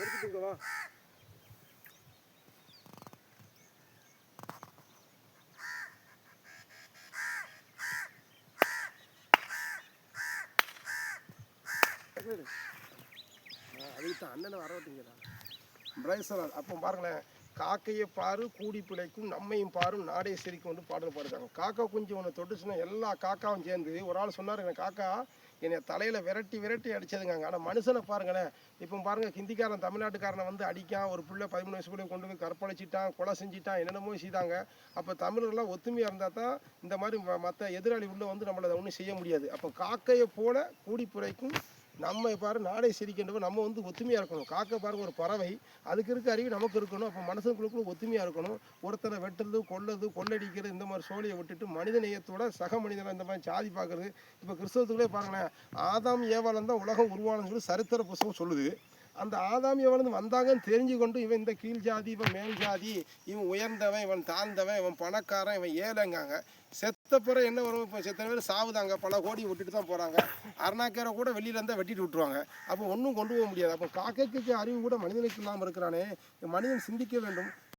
எடுத்துட்டு வா. அதுக்கு தான் அண்ணனை வர விட்டீங்களா? பிரைசலால் அப்போ பாருங்களேன். காக்கையை பாரு கூடி பிழைக்கும் நம்மையும் பாரும் நாடே சிரிக்கும் வந்து பாடல் பாடுறாங்க. காக்கா குஞ்சு ஒன்று தொட்டுச்சுன்னா எல்லா காக்காவும் சேர்ந்து ஒரு ஆள் சொன்னார் காக்கா என்னை தலையில் விரட்டி விரட்டி அடிச்சதுங்க. ஆனால் மனுஷனை பாருங்களேன் இப்போ பாருங்க ஹிந்திக்காரன் தமிழ்நாட்டுக்காரனை வந்து அடிக்கான் ஒரு பிள்ளை பதிமூணு வயசு பிள்ளை கொண்டு போய் கற்பழிச்சிட்டான் கொலை செஞ்சிட்டான் என்னென்னமோ செய்தாங்க. அப்போ தமிழர்லாம் ஒத்துமையாக இருந்தால் தான் இந்த மாதிரி மற்ற எதிராளி உள்ளே வந்து நம்மளை ஒன்றும் செய்ய முடியாது. அப்போ காக்கையை போல கூடி புரைக்கும் நம்ம பாரு நாடை சிரிக்கின்றவ நம்ம வந்து ஒத்துமையாக இருக்கணும். காக்கை பாருங்க ஒரு பறவை. அதுக்கு இருக்க அறிவு நமக்கு இருக்கணும். அப்போ மனுஷங்களுக்குள்ள ஒத்துமையாக இருக்கணும். ஒருத்தரை வெட்டுறது கொள்ளது கொள்ளடிக்கிறது இந்த மாதிரி சோழியை விட்டுட்டு மனித நேயத்தோட சக மனிதனை இந்த மாதிரி சாதி பார்க்குறது இப்போ கிறிஸ்தவத்துக்குள்ளே பாருங்களேன் ஆதாம் ஏவாளன் தான் உலகம் உருவானது சொல்லி சரித்திர புஸ்தகம் சொல்லுது. அந்த ஆதாம் எவனது வந்தாங்கன்னு தெரிஞ்சு கொண்டு இவன் இந்த கீழ் ஜாதி இவன் மேல் ஜாதி இவன் உயர்ந்தவன் இவன் தாழ்ந்தவன் இவன் பணக்காரன் இவன் ஏழைங்காங்க. செத்த பிறகு என்ன வரும்? இப்போ செத்த பேர் சாவுதாங்க. பல கோடி விட்டுட்டு தான் போகிறாங்க அருணாக்கரை கூட வெளியில இருந்தால் வெட்டிட்டு விட்டுருவாங்க. அப்போ ஒன்றும் கொண்டு போக முடியாது. அப்போ காக்கைக்கு அறிவு கூட மனிதனுக்கு இல்லாமல் இருக்கிறானே. மனிதன் சிந்திக்க வேண்டும்.